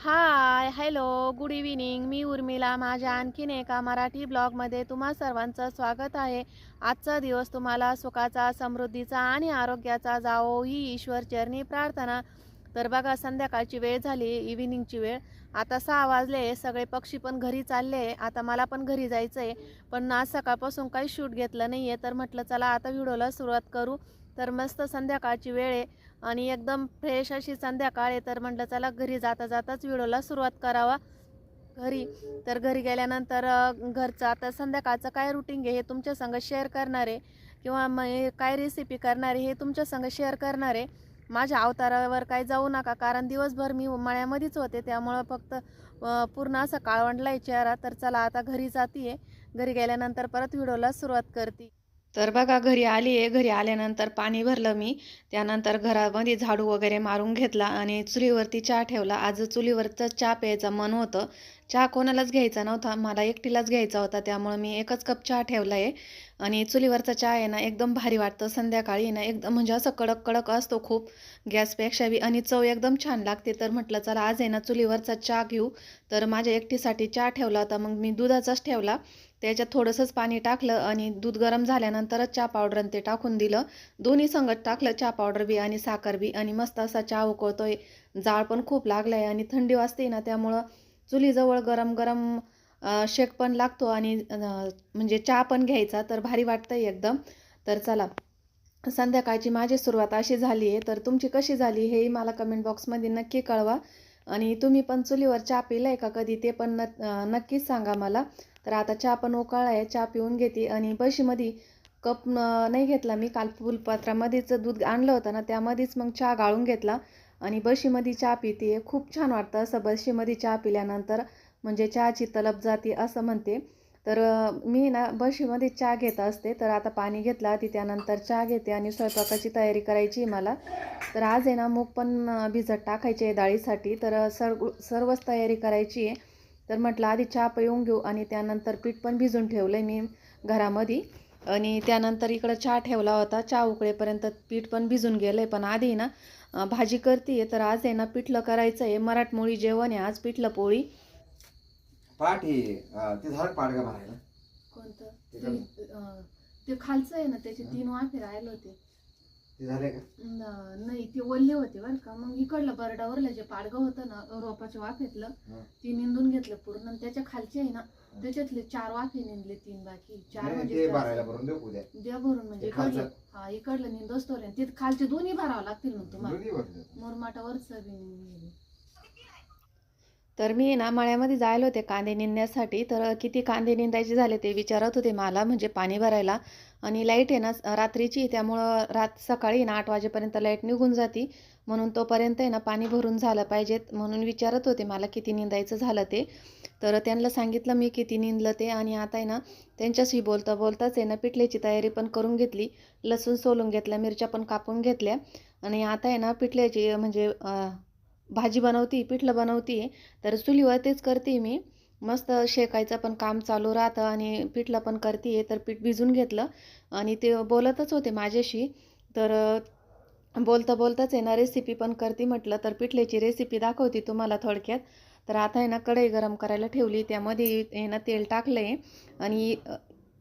हाय hello good evening मी उर्मिला. माझ्या आणखीन एका मराठी ब्लॉगमध्ये तुम्हा सर्वांचं स्वागत आहे. आजचा दिवस तुम्हाला सुखाचा समृद्धीचा आणि आरोग्याचा जावो ही ईश्वर चरणी प्रार्थना. तर बघा संध्याकाळची वेळ झाली इव्हिनिंगची वेळ. आता सहा वाजले सगळे पक्षी पण घरी चालले. आता मला पण घरी जायचं आहे पण आज सकाळपासून काही शूट घेतलं नाही आहे तर म्हटलं चला आता व्हिडिओला सुरुवात करू. तर मस्त संध्याकाळची वेळ आहे. आणि एकदम फ्रेश अशी संध्याकाळ आहे तर म्हटलं चला घरी जाता जाताच व्हिडिओला सुरुवात करावा. घरी तर घरी गेल्यानंतर घरचं आता संध्याकाळचं काय रुटीन आहे हे तुमच्या संग शेअर करणार आहे किंवा मग हे काय रेसिपी करणार आहे हे तुमच्या संग शेअर करणार आहे. माझ्या अवतारावर काय जाऊ नका कारण दिवसभर मी मळ्यामध्येच होते त्यामुळं फक्त पूर्ण असं काळवंडला आहे चेहरा तर चला आता घरी जाते घरी गेल्यानंतर परत व्हिडिओला सुरुवात करते. तर बघा घरी आली आहे. घरी आल्यानंतर पाणी भरलं मी. त्यानंतर घरामध्ये झाडू वगैरे मारून घेतला आणि चुलीवरती चहा ठेवला. आज चुलीवरचं चहा प्यायचं मन होतं. चहा कोणालाच घ्यायचा नव्हता. मला एकटीलाच घ्यायचा होता. त्यामुळं मी एकच कप चहा ठेवला आहे. आणि चुलीवरचा चहा आहे ना एकदम भारी वाटतं. संध्याकाळी ना एकदम म्हणजे असं कडक कडक असतो खूप. गॅसपेक्षा बी आणि चव एकदम छान लागते. तर म्हटलं चला आज आहे ना चुलीवरचा चहा घेऊ. तर माझ्या एकटीसाठी चहा ठेवला होता. मग मी दुधाचाच ठेवला. त्याच्यात थोडंसंच पाणी टाकलं आणि दूध गरम झाल्यानंतरच चहा पावडर ते टाकून दिलं. दोन्ही संगत टाकलं चहा पावडर बी आणि साखर बी. आणि मस्त असा चहा उकळतोय. जाळ पण खूप लागलाय आणि थंडी वाजते ना त्यामुळं चुलीजवळ गरम गरम शेक पण लागतो आणि म्हणजे चहा पण घ्यायचा तर भारी वाटतंय एकदम. तर चला संध्याकाळची माझी सुरुवात अशी झाली आहे तर तुमची कशी झाली हेही मला कमेंट बॉक्समध्ये नक्की कळवा. आणि तुम्ही पण चुलीवर चहा पिलाय का कधी ते पण न नक्कीच सांगा मला. तर आता चहा पण ओकाळा आहे. चहा पिऊन घेते. आणि बशीमध्ये कप नाही घेतला मी. काल फुलपात्रामध्येच दूध आणलं होतं ना त्यामध्येच मग चहा गाळून घेतला. आणि बशीमध्ये चहा पिते. खूप छान वाटतं असं बशीमध्ये चहा पिल्यानंतर. म्हणजे चहाची तलब जाते असं म्हणते. तर मी ना बशीमध्ये चहा घेत असते. तर आता पाणी घेतला. ती त्यानंतर चहा घेते आणि स्वयंपाकाची तयारी करायची आहे मला. तर आज आहे ना मूग पण भिजत टाकायची आहे डाळीसाठी. तर सर्व सर्वच तयारी करायची आहे. तर म्हटलं आधी चहा पिऊन घेऊ आणि त्यानंतर पीठ पण भिजून ठेवलं आहे मी घरामध्ये. आणि त्यानंतर इकडं चहा ठेवला होता. चहा उकळेपर्यंत पीठ पण भिजून गेलं आहे पण आधी ना भाजी करते तर आज आहे ना पिठलं करायचं आहे. मराठमोळी जेवण आहे. आज पिठलं पोळी. पाठ हे अं, ते झाड पाठ का भरायला? कोणतं? ते खालचं आहे ना त्याचे तीन वाफे राहिले होते. ते झाले का? न- नाही ते ओल्ले होते बरं का. मग इकडलं बरडावरलं जे पाडगं होतं ना रोपाच्या वाफेतलं हं. ते निंदून घेतलं पूर्ण. आणि त्याच्या खालचे आहे ना त्याच्यातले चार वाफे निंदले तीन बाकी. चार नाही, म्हणजे ते जास्त. भरायला भरून देऊ उद्या. द्या भरून म्हणजे ते खालचं? इकडलं हा इकडलं निंदोस्तोर ते खालचे दोन्ही भरावं लागतील मग तुम्हाला. दोन्ही भरून देऊ. मोरमाटावरच तर मी ना मळ्यामध्ये जायला होते कांदे निंदण्यासाठी. तर किती कांदे निंदायचे झाले ते विचारत होते मला म्हणजे पाणी भरायला. आणि लाइट आहे ना रात्रीची त्यामुळं रात सकाळी ना आठ वाजेपर्यंत लाइट निघून जाती. म्हणून तोपर्यंत आहे ना पाणी भरून झालं पाहिजेत. म्हणून विचारत होते मला किती निंदायचं झालं ते. तर त्यांना सांगितलं मी किती निंदलं ते. आणि आता आहे ना त्यांच्याशी बोलता बोलताच आहे ना पिठल्याची तयारी पण करून घेतली. लसूण सोलून घेतल्या मिरच्या पण कापून घेतल्या. आणि आता आहे ना पिठल्याची म्हणजे भाजी बनवती पिठलं बनवती. तर चुलीवर तेच करते मी. मस्त शेकायचं पण काम चालू राहतं आणि पिठलं पण करते तर पीठ भिजून घेतलं. आणि ते बोलतच होते माझ्याशी. तर बोलता बोलताच आहे ना रेसिपी पण करते म्हटलं तर पिठल्याची रेसिपी दाखवते तुम्हाला थोडक्यात. तर आता आहे ना कढई गरम करायला ठेवली. त्यामध्ये आहे ना तेल टाकलं आहे आणि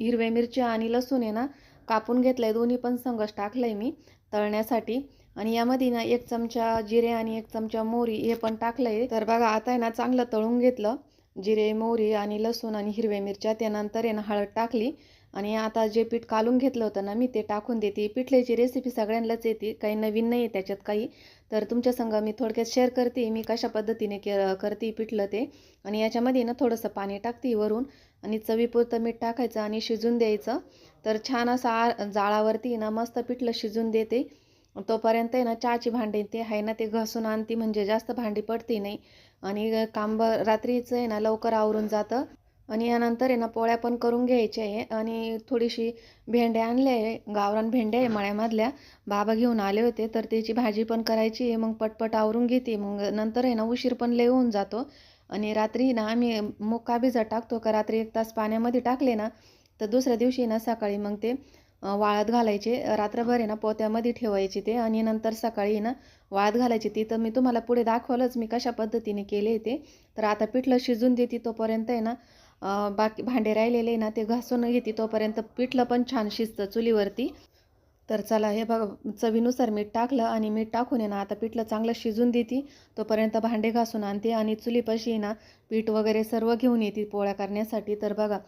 हिरव्या मिरच्या आणि लसूण आहे ना कापून घेतलं आहे दोन्ही पण संगच टाकलं आहे मी तळण्यासाठी. आणि यामध्ये ना एक चमचा जिरे आणि एक चमचा मोहरी हे पण टाकलं आहे तर बघा आता आहे ना चांगलं तळून घेतलं. जिरे मोहरी आणि लसूण आणि हिरव्या मिरच्या त्यानंतर आहे ना हळद टाकली. आणि आता जे पीठ कालून घेतलं होतं ना मी ते टाकून देते. पिठल्याची रेसिपी सगळ्यांनाच येते. काही नवीन नाही आहे त्याच्यात काही. तर तुमच्या संग मी थोडक्यात शेअर करते. मी कशा पद्धतीने के करते पिठलं ते. आणि याच्यामध्ये ना थोडंसं पाणी टाकते वरून. आणि चवीपुरतं मीठ टाकायचं आणि शिजून द्यायचं. तर छान असं आ जाळावरती ना मस्त पिठलं शिजून देते. तोपर्यंत आहे ना चहाची भांडी ते आहे ना ते घासून आणते. म्हणजे जास्त भांडी पडते नाही. आणि काम ब रात्रीचं आहे ना लवकर आवरून जातं. आणि यानंतर आहे ना पोळ्या पण करून घ्यायच्या आहे. आणि थोडीशी भेंड्या आणल्या आहे. गावरान भेंड्या आहे मळ्यामधल्या. बाबा घेऊन आले होते तर त्याची भाजी पण करायची आहे. मग पटपट आवरून घेते. मग नंतर आहे ना उशीर पण लय होऊन जातो. आणि रात्री ना आम्ही मुक्का भिजत टाकतो का रात्री एक तास पाण्यामध्ये टाकले ना तर दुसऱ्या दिवशी ना सकाळी मग ते वाळत घालायचे. रात्रभर आहे ना पोत्यामध्ये ठेवायचे ते आणि नंतर सकाळी ना वाळत घालायचे. ती तर मी तुम्हाला पुढे दाखवलंच मी कशा पद्धतीने केले ते. तर आता पिठलं शिजून देते तोपर्यंत आहे ना बाकी भांडे राहिलेले ना ते घासून घेते तोपर्यंत पिठलं पण छान शिजतं चुलीवरती. तर चला हे बघा चवीनुसार मीठ टाकलं आणि मीठ टाकून ये ना आता पिठलं चांगलं शिजून देते. तोपर्यंत भांडे घासून आणते आणि चुलीपाशी ना पीठ वगैरे सर्व घेऊन येते पोळ्या करण्यासाठी. तर बघा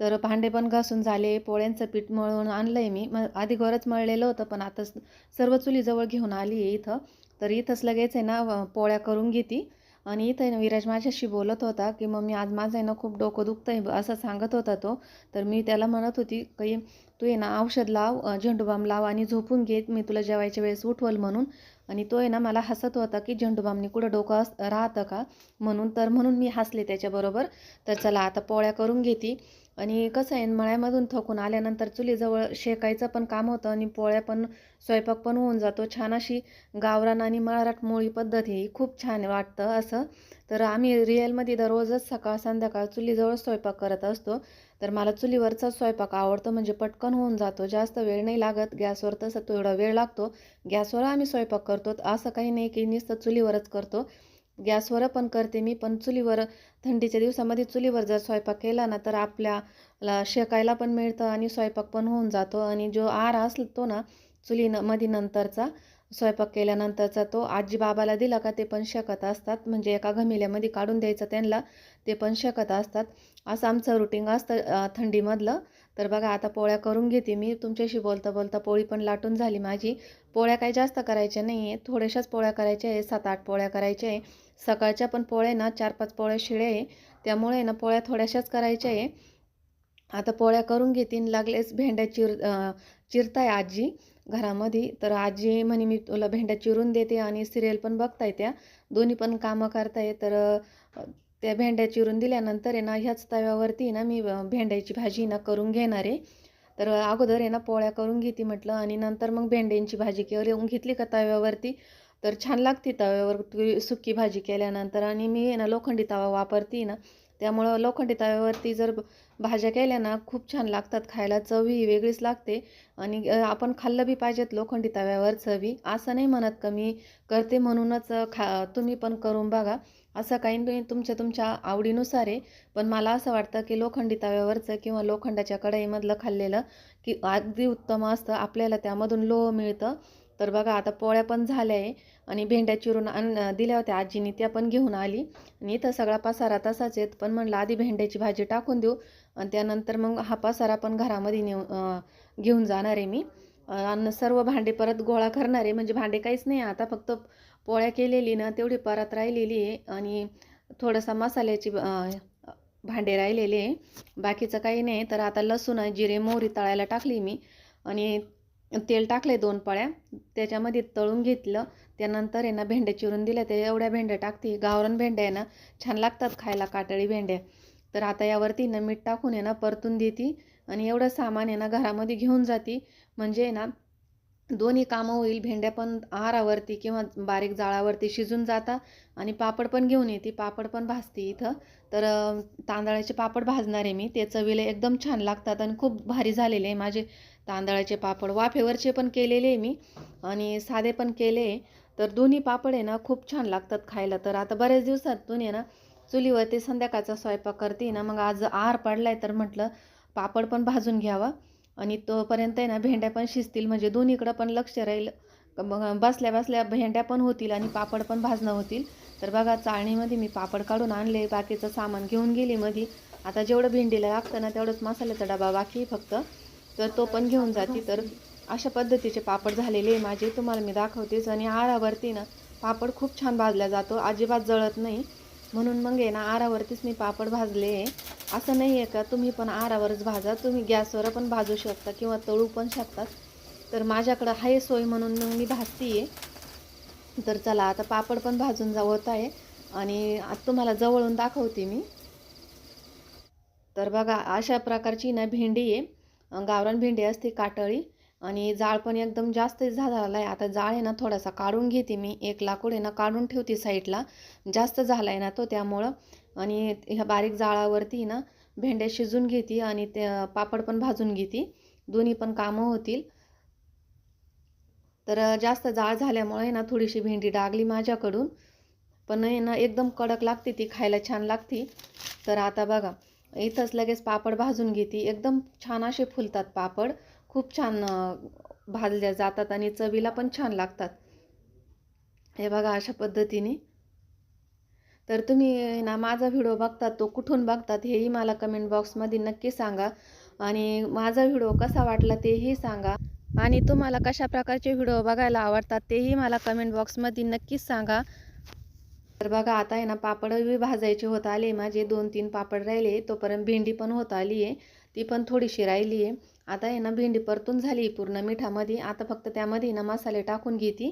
तर भांडे पण घासून झाले पोळ्यांचं पीठ मळून आणलं आहे मी मग आधी घरच मळलेलं होतं पण आता सर्व चुलीजवळ घेऊन आली आहे इथं. तर इथंच लगेच आहे ना पोळ्या करून घेते. आणि इथं आहे ना विराज माझ्याशी बोलत होता की मग मी आज माझं आहे ना खूप डोकं दुखतं आहे असं सांगत होता तो. तर मी त्याला म्हणत होती की तू आहे ना औषध लाव झेंडूबाम लाव आणि झोपून घेत मी तुला जेवायच्या वेळेस उठवल म्हणून. आणि तो आहे ना मला हसत होता की झेंडूबामनी कुठं डोकं राहतं का? म्हणून तर म्हणून मी हसले त्याच्याबरोबर. तर चला आता पोळ्या करून घेते. आणि कसं आहे मळ्यामधून थकून आल्यानंतर चुलीजवळ शेकायचं पण काम होतं आणि पोळ्या पण स्वयंपाक पण होऊन जातो. छान अशी गावरान आणि मळाराट मोळी पद्धत ही खूप छान वाटतं असं. तर आम्ही रिअलमध्ये दररोजच सकाळ संध्याकाळ चुलीजवळ स्वयंपाक करत असतो. तर मला चुलीवरचा स्वयंपाक आवडतो म्हणजे पटकन होऊन जातो. जास्त वेळ नाही लागत गॅसवर तसं थोडा वेळ लागतो. गॅसवर आम्ही स्वयंपाक करतो असं काही नाही की नुसतं चुलीवरच करतो. गॅसवर पण करते मी पण चुलीवर थंडीच्या दिवसामध्ये चुलीवर जर स्वयंपाक केला ना तर आपल्याला शेकायला पण मिळतं आणि स्वयंपाक पण होऊन जातो. आणि जो आर असतो ना चुली न मध्ये नंतरचा स्वयंपाक केल्यानंतरचा तो आजी बाबाला दिला का ते पण शेकत असतात. म्हणजे एका घमिल्यामध्ये काढून द्यायचं त्यांना ते पण शेकत असतात. असं आमचं रुटीन असतं थंडीमधलं. तर बघा आता पोळ्या करून घेते मी. तुमच्याशी बोलता बोलता पोळी पण लाटून झाली माझी. पोळ्या काही जास्त करायच्या नाही आहे थोड्याशाच पोळ्या करायच्या आहे सात आठ पोळ्या करायच्या आहे. सकाळच्या पण पोळ्या ना चार पाच पोळ्या शिळे आहे. त्यामुळे ना पोळ्या थोड्याशाच करायच्या आहे. आता पोळ्या करून घेतीन. लागलेच भेंड्या चिर चिरताय आजी घरामध्ये. तर आजी म्हणे मी तुला भेंड्या चिरून देते आणि सिरियल पण बघताय त्या. दोन्ही पण कामं करताय. तर त्या भेंड्या चिरून दिल्यानंतर आहे ना ह्याच तव्यावरती ना मी भेंड्याची भाजी ना करून घेणार आहे. तर अगोदर आहे ना पोळ्या करून घेते म्हटलं आणि नंतर मग भेंड्यांची भाजी करून घेतली का तव्यावरती? तर छान लागते तव्यावर सुकी भाजी केल्यानंतर. आणि मी आहे ना लोखंडी तवा वापरते ना त्यामुळं लोखंडी तव्यावरती जर भाज्या केल्या ना खूप छान लागतात खायला चवी वेगळीच लागते. आणि आपण खाल्लं बी पाहिजेत लोखंडी तव्यावर चवी. असं नाही म्हणत का मी करते म्हणूनच खा तुम्ही पण करून बघा. असं काही नाही तुमच्या तुमच्या आवडीनुसार आहे. पण मला असं वाटतं की लोखंडी तव्यावरचं किंवा लोखंडाच्या कढईमधलं खाल्लेलं की अगदी उत्तम असतं. आपल्याला त्यामधून लोह मिळतं. तर बघा आता पोळ्या पण झाल्या आहे आणि भेंड्या चिरून आण दिल्या होत्या आजीनी त्या पण घेऊन आली. आणि इथं सगळा पसारा तसाच आहेत पण म्हणलं आधी भेंड्याची भाजी टाकून देऊ. आणि त्यानंतर मग हा पसारा पण घरामध्ये नेऊ घेऊन जाणार आहे मी. आणि सर्व भांडे परत गोळा करणार आहे. म्हणजे भांडे काहीच नाही आता फक्त पोळ्या केलेली ना तेवढी परत राहिलेली आहे. आणि थोडासा मसाल्याची भांडे राहिलेले आहे. बाकीचं काही नाही. तर आता लसूण जिरे मोहरी तळायला टाकली मी. आणि तेल टाकले दोन पळ्या. त्याच्यामध्ये तळून घेतलं. त्यानंतर आहे ना भेंड्या चिरून दिल्या. ते एवढ्या भेंड्या टाकते. गावरण भेंड्या आहे ना छान लागतात खायला काटळी भेंड्या. तर आता यावरती ना मीठ टाकून आहे ना परतून देते. आणि एवढं सामान आहे ना घरामध्ये घेऊन जाते. म्हणजे आहे ना दोन्ही कामं होईल. भेंड्या पण आहारावरती किंवा बारीक जाळावरती शिजून जाता. आणि पापड पण घेऊन येते. पापड पण भाजते इथं. तर तांदळाचे पापड भाजणार आहे मी. ते चवीला एकदम छान लागतात आणि खूप भारी झालेले आहे. माझे तांदळाचे पापड वाफेवरचे पण केलेले आहे मी आणि साधे पण केले तर दोन्ही पापड आहे ना खूप छान लागतात खायला. तर आता बऱ्याच दिवसातून आहे ना चुलीवरती संध्याकाळचा स्वयंपाक करते ना मग आज आहार पडलाय तर म्हटलं पापड पण भाजून घ्यावा. आणि तोपर्यंत आहे ना भेंड्या पण शिजतील. म्हणजे दोन्हीकडं पण लक्ष राहील. मग बसल्या बसल्या भेंड्या पण होतील आणि पापड पण भाजणं होतील. तर बघा चाळणीमध्ये मी पापड काढून आणले बाकीचं सामान घेऊन गेली मध्ये आता जेवढं भेंडीला लागतं ना तेवढंच मसाल्याचा डबा बाकी फक्त. तर तो पण घेऊन जाते. तर अशा पद्धतीचे पापड झालेले आहे माझे. तुम्हाला मी दाखवतेच. आणि आरावरती ना पापड खूप छान भाजला जातो. अजिबात जळत नाही. म्हणून मग आहे ना आरावरतीच मी पापड भाजले आहे. असं नाही आहे का तुम्ही पण आरावरच भाजा. तुम्ही गॅसवर पण भाजू शकता किंवा तळू पण शकतात तर माझ्याकडं आहे सोय म्हणून मग मी भाजती आहे तर चला आता पापड पण भाजून जावत आहे. आणि आता तुम्हाला जवळून दाखवते मी. तर बघा अशा प्रकारची ना भेंडी आहे. गावरान भेंडी असते काटळी आणि जाळ पण एकदम जास्त झालेला आहे आता जाळ आहे ना थोडासा काढून घेते मी. एक लाकूड आहे ना काढून ठेवते साईडला जास्त झाला आहे ना तो त्यामुळं. आणि ह्या बारीक जाळावरती ना भेंड्या शिजून घेते आणि ते पापड पण भाजून घेते. दोन्ही पण कामं होतील. तर जास्त जाळ झाल्यामुळे ना थोडीशी भेंडी डागली माझ्याकडून. पण आहे ना एकदम कडक लागते ती खायला छान लागते. तर आता बघा इथंच लगेच पापड भाजून घेते. एकदम छान असे फुलतात पापड. खूप छान भाजल्या जातात आणि चवीला पण छान लागतात. हे बघा अशा पद्धतीने. तर तुम्ही ना माझा व्हिडिओ बघतात तो कुठून बघतात हेही मला कमेंट बॉक्समध्ये नक्की सांगा. आणि माझा व्हिडिओ कसा वाटला तेही सांगा. आणि तुम्हाला कशा प्रकारचे व्हिडिओ बघायला आवडतात तेही मला कमेंट बॉक्समध्ये नक्कीच सांगा. तर बघा आता आहे ना पापड बी भाजायचे होत आले माझे. दोन तीन पापड राहिले तोपर्यंत भेंडी पण होत आली आहे ती पण थोडीशी राहिली आहे आता आहे ना भेंडी परतून झाली पूर्ण मिठामध्ये. आता फक्त त्यामध्ये ना मसाले टाकून घेते.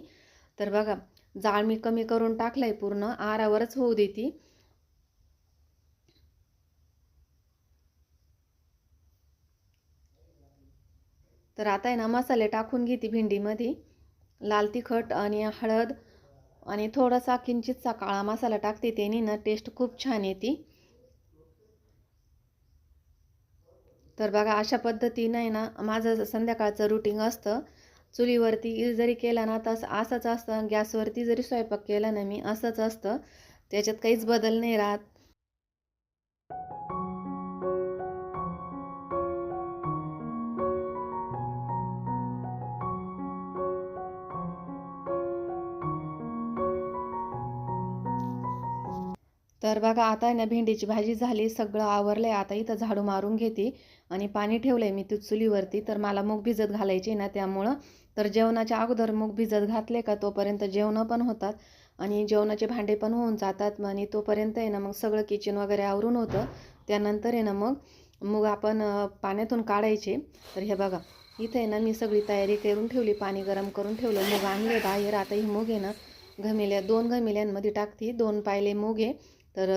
तर बघा जाळ मी कमी करून टाकलाय पूर्ण. आरावरच होऊ देते. तर आता आहे ना मसाले टाकून घेते भेंडीमध्ये. लाल तिखट आणि हळद. आणि थोडासा किंचितसा काळा मसाला टाकते त्याने ना टेस्ट खूप छान येते. तर बघा अशा पद्धतीनं आहे ना माझं संध्याकाळचं रुटीन असतं. चुलीवरती जरी केला ना तस असंच असतं. गॅसवरती जरी स्वयंपाक केला ना मी असंच असतं. त्याच्यात काहीच बदल नाही राहत. तर बघा आता आहे ना भेंडीची भाजी झाली सगळं आवरलंय. आता इथं झाडू मारून घेते आणि पाणी ठेवलंय मी तू चुलीवरती. तर मला मूग भिजत घालायची ना त्यामुळं. तर जेवणाच्या अगोदर मूग भिजत घातले का तोपर्यंत जेवणं पण होतात आणि जेवणाचे भांडे पण होऊन जातात. आणि तोपर्यंत आहे ना मग सगळं किचन वगैरे आवरून होतं. त्यानंतर आहे ना मग मग आपण पाण्यातून काढायचे. तर हे बघा इथे आहे ना मी सगळी तयारी करून ठेवली पाणी गरम करून ठेवलं मूग आणले बाहेर. आता ही मूग आहे ना घमेल्या दोन घमेल्यांमध्ये टाकते. दोन पायले मूग आहे. तर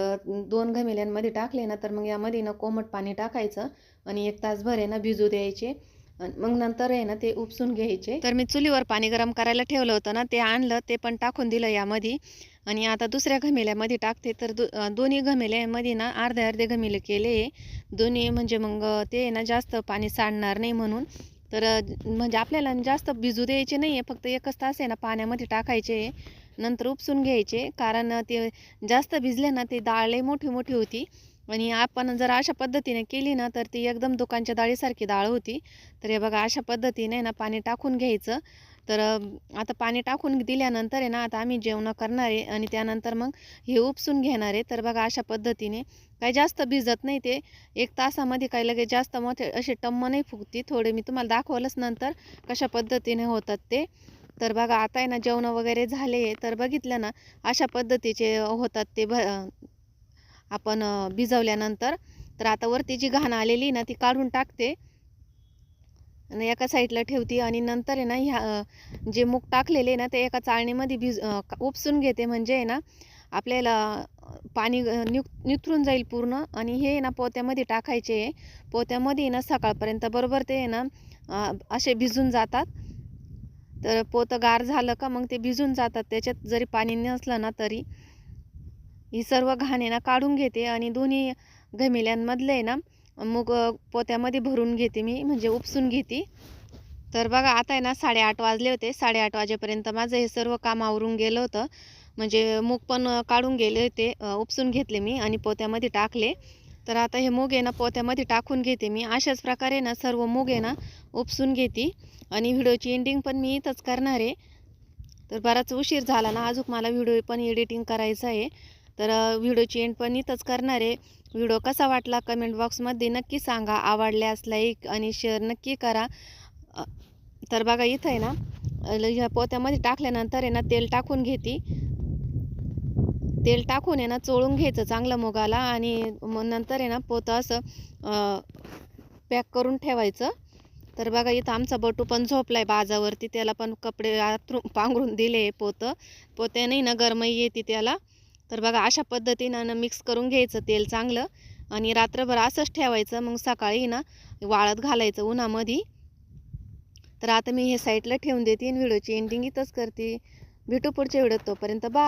दोन घमेल्यांमध्ये टाकले ना तर मग यामध्ये ना कोमट पाणी टाकायचं आणि एक तासभर आहे ना भिजू द्यायचे. मग नंतर आहे ना ते उपसून घ्यायचे. तर मी चुलीवर पाणी गरम करायला ठेवलं होतं ना ते आणलं ते पण टाकून दिलं यामध्ये. आणि आता दुसऱ्या घमेल्यामध्ये टाकते. तर दो दोन्ही घमेल्यामध्ये ना अर्धे अर्धे घमेले केले. दोन्ही म्हणजे मग ते आहे ना जास्त पाणी सांडणार नाही म्हणून. तर म्हणजे आपल्याला जास्त भिजू द्यायचे नाही आहे फक्त एकच तास आहे ना पाण्यामध्ये टाकायचे. नंतर उपसून घ्यायचे. कारण ते जास्त भिजले ना ते डाळ मोठी मोठी होती. आणि आपण जर अशा पद्धतीने केली ना तर ती एकदम दुकानच्या डाळीसारखी डाळ होती. तर हे बघा अशा पद्धतीने ना पाणी टाकून घ्यायचं. तर आता पाणी टाकून दिल्यानंतर आहे ना आता आम्ही जेवणं करणार आहे. आणि त्यानंतर मग हे उपसून घेणार आहे. तर बघा अशा पद्धतीने काही जास्त भिजत नाही ते. एक तासामध्ये काही लगेच जास्त मोठे असे टम्म नाही फुगती. थोडे मी तुम्हाला दाखवलंच नंतर कशा पद्धतीने होतात ते. तर बघा आता आहे ना जेवणं वगैरे झाले तर बघितलं ना अशा पद्धतीचे होतात ते भ आपण भिजवल्यानंतर. तर आता वरती जी घाण आलेली ना ती काढून टाकते. आणि एका साईडला ठेवते आणि नंतर आहे ना ह्या जे मूग टाकलेले ना ते एका चाळणीमध्ये भिज उपसून घेते. म्हणजे आहे ना आपल्याला पाणी निथरून जाईल पूर्ण. आणि हे आहे ना पोत्यामध्ये टाकायचे आहे. पोत्यामध्ये आहे ना सकाळपर्यंत बरोबर ते आहे ना असे भिजून जातात. तर पोतं गार झालं का मग ते भिजून जातात. त्याच्यात जरी पाणी नसलं ना तरी ही सर्व घाण आहे ना काढून घेते आणि दोन्ही घमेल्यांमधले आहे ना मग पोत्यामध्ये भरून घेते मी म्हणजे उपसून घेते. तर बघा आता आहे ना साडेआठ वाजले होते. साडेआठ वाजेपर्यंत माझं हे सर्व काम आवरून गेलं होतं. म्हणजे मूग पण काढून गेले होते उपसून घेतले मी आणि पोत्यामध्ये टाकले. तर आता हे मूग आहे ना पोत्यामध्ये टाकून घेते मी. अशाच प्रकारे ना सर्व मूग आहे ना उपसून घेते. आणि व्हिडिओची एंडिंग पण मी इथंच करणार आहे. तर बराच उशीर झाला ना अजून मला व्हिडिओ पण एडिटिंग करायचं आहे. तर व्हिडिओची एंड पण इथंच करणार आहे. व्हिडिओ कसा वाटला कमेंट बॉक्समध्ये नक्की सांगा. आवडल्यास लाईक आणि शेअर नक्की करा. तर बघा इथं आहे ना ह्या पोत्यामध्ये टाकल्यानंतर आहे ना तेल टाकून घेते. तेल टाकून आहे ना चोळून घ्यायचं चांगलं मुगाला आणि मग नंतर आहे ना पोतं असं पॅक करून ठेवायचं. तर बघा इथं आमचा बटू पण झोपलाय बाजावरती त्याला पण कपडे आथरून पांघरून दिले पोतं. पोत्याने ना गरमई येते त्याला. तर बघा अशा पद्धतीनं ना मिक्स करून घ्यायचं तेल चांगलं. आणि रात्रभर असंच ठेवायचं मग सकाळी ना वाळत घालायचं उन्हामध्ये. तर आता मी हे साईडला ठेवून देते व्हिडिओची एंडिंग इथंच करते. भेटू पुढच्या व्हिडिओत तोपर्यंत बा